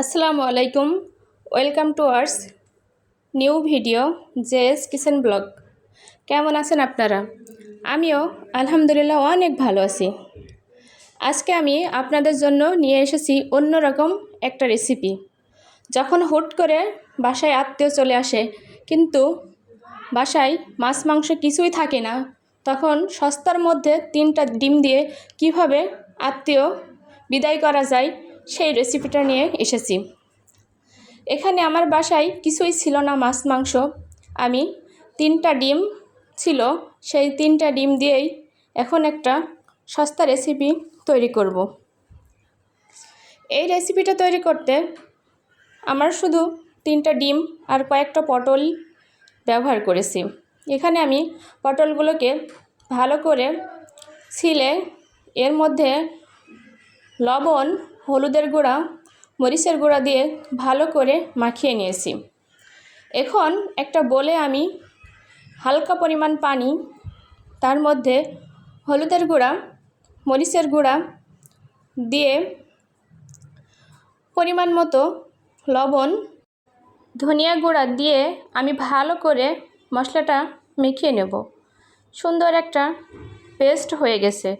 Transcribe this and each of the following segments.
আসসালামু আলাইকুম। Welcome to আর্স new video JS kitchen vlog. কেমন আছেন আপনারা? আমিও আলহামদুলিল্লাহ অনেক ভালো আছি। আজকে আমি আপনাদের জন্য নিয়ে এসেছি অন্যরকম একটা রেসিপি যখন হুট করে বাসায় আত্মীয় চলে আসে, কিন্তু বাসায় মাছ মাংস কিছুই থাকে না, তখন সস্তার মধ্যে তিনটা ডিম দিয়ে কীভাবে আত্মীয় বিদায় করা যায় সেই রেসিপিটা নিয়ে এসেছি। এখানে আমার বাসায় কিছুই ছিল না মাছ, মাংস। আমি তিনটা ডিম ছিল, সেই তিনটা ডিম দিয়েই এখন একটা সস্তা রেসিপি তৈরি করব। এই রেসিপিটা তৈরি করতে আমার শুধু তিনটা ডিম আর কয়েকটা পটল ব্যবহার করেছি। এখানে আমি পটলগুলোকে ভালো করে ছিলে, এর মধ্যে লবণ, হলুদের গুঁড়া, মরিচের গুঁড়া দিয়ে ভালো করে মাখিয়ে নিয়েছি। এখন একটা বলে আমি হালকা পরিমাণ পানি, তার মধ্যে হলুদের গুঁড়া, মরিচের গুঁড়া দিয়ে পরিমাণ মতো লবণ, ধনিয়া গুঁড়া দিয়ে আমি ভালো করে মশলাটা মেখিয়ে নেব। সুন্দর একটা পেস্ট হয়ে গেছে।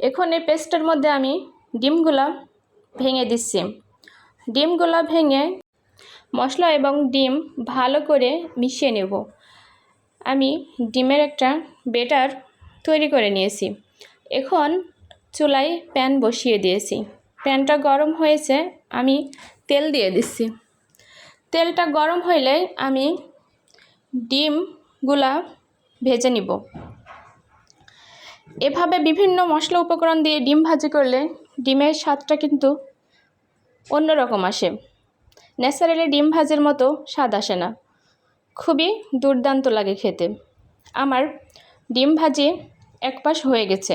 এখন এই পেস্টের মধ্যে আমি ডিমগুলা ভেঙে দিচ্ছি। ডিমগুলো ভেঙে মশলা এবং ডিম ভালো করে মিশিয়ে নেব। আমি ডিমের একটা বেটার তৈরি করে নিয়েছি। এখন চুলায় প্যান বসিয়ে দিয়েছি। প্যানটা গরম হয়েছে, আমি তেল দিয়ে দিচ্ছি। তেলটা গরম হইলে আমি ডিমগুলা ভেজে নিব। এভাবে বিভিন্ন মশলা উপকরণ দিয়ে ডিম ভাজি করলে ডিমের স্বাদটা কিন্তু অন্যরকম আসে। ন্যাচারালি ডিম ভাজির মতো স্বাদ আসে না। খুবই দুর্দান্ত লাগে খেতে। আমার ডিম ভাজি এক পাশ হয়ে গেছে।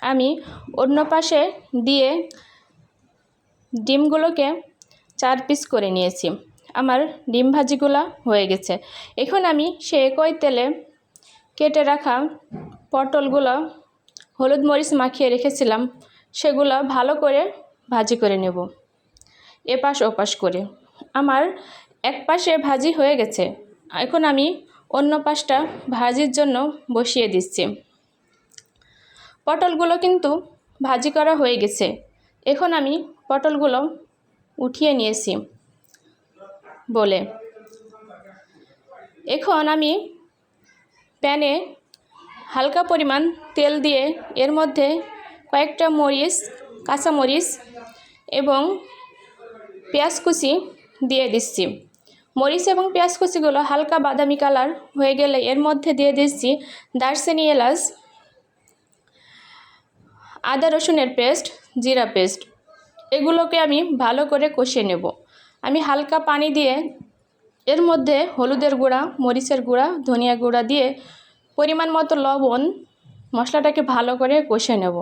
আমি অন্য পাশে দিয়ে ডিমগুলোকে চার পিস করে নিয়েছি। আমার ডিম ভাজিগুলো হয়ে গেছে। এখন আমি সে একই তেলে কেটে রাখা পটলগুলো হলুদ মরিচ মাখিয়ে রেখেছিলাম, সেগুলো ভালো করে ভাজি করে নেব। এপাশ ওপাশ করে। আমার এক পাশে ভাজি হয়ে গেছে। এখন আমি অন্য পাশটা ভাজির জন্য বসিয়ে দিচ্ছি। পটলগুলো কিন্তু ভাজি করা হয়ে গেছে। এখন আমি পটলগুলো উঠিয়ে নিয়েছি বলে। এখন আমি প্যানে হালকা পরিমাণ তেল দিয়ে এর মধ্যে কয়েকটা মরিচ, কাঁচা মরিচ এবং পেঁয়াজ কুচি দিয়ে দিচ্ছি। মরিচ এবং পেঁয়াজ কুচিগুলো হালকা বাদামি কালার হয়ে গেলে এর মধ্যে দিয়ে দিচ্ছি দারচিনি, এলাচ, আদা রসুনের পেস্ট, জিরা পেস্ট। এগুলোকে আমি ভালো করে কষিয়ে নেব। আমি হালকা পানি দিয়ে এর মধ্যে হলুদের গুঁড়া, মরিচের গুঁড়া, ধনিয়া গুঁড়া দিয়ে পরিমাণ মতো লবণ মশলাটাকে ভালো করে কষে নেব।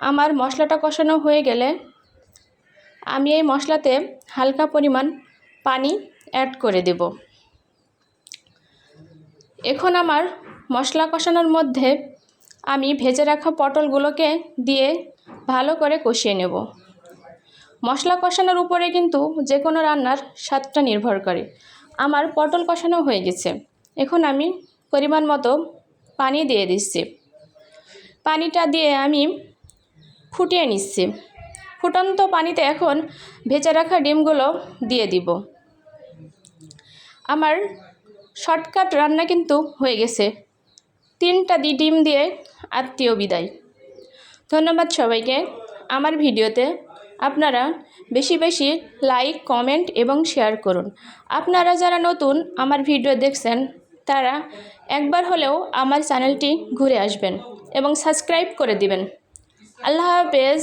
আমার মশলাটা কষানো হয়ে গেলে আমি এই মশলাতে হালকা পরিমাণ পানি অ্যাড করে দেব। এখন আমার মশলা কষানোর মধ্যে আমি ভেজে রাখা পটলগুলোকে দিয়ে ভালো করে কষিয়ে নেব। মশলা কষানোর উপরে কিন্তু যে কোনো রান্নার স্বাদটা নির্ভর করে। আমার পটল কষানো হয়ে গেছে। এখন আমি পরিমাণ মতো পানি দিয়ে দিচ্ছি। পানিটা দিয়ে আমি ফুটিয়ে নিচ্ছি। ফুটন্ত পানিতে এখন ভেজে রাখা ডিমগুলো দিয়ে দিব। আমার শর্টকাট রান্না কিন্তু হয়ে গেছে। তিনটা দি ডিম দিয়ে আত্মীয় বিদায়। ধন্যবাদ সবাইকে। আমার ভিডিওতে আপনারা বেশি বেশি লাইক, কমেন্ট এবং শেয়ার করুন। আপনারা যারা নতুন আমার ভিডিও দেখছেন তারা একবার হলেও আমার চ্যানেলটি ঘুরে আসবেন এবং সাবস্ক্রাইব করে দিবেন। আল্লাহ হাফেজ।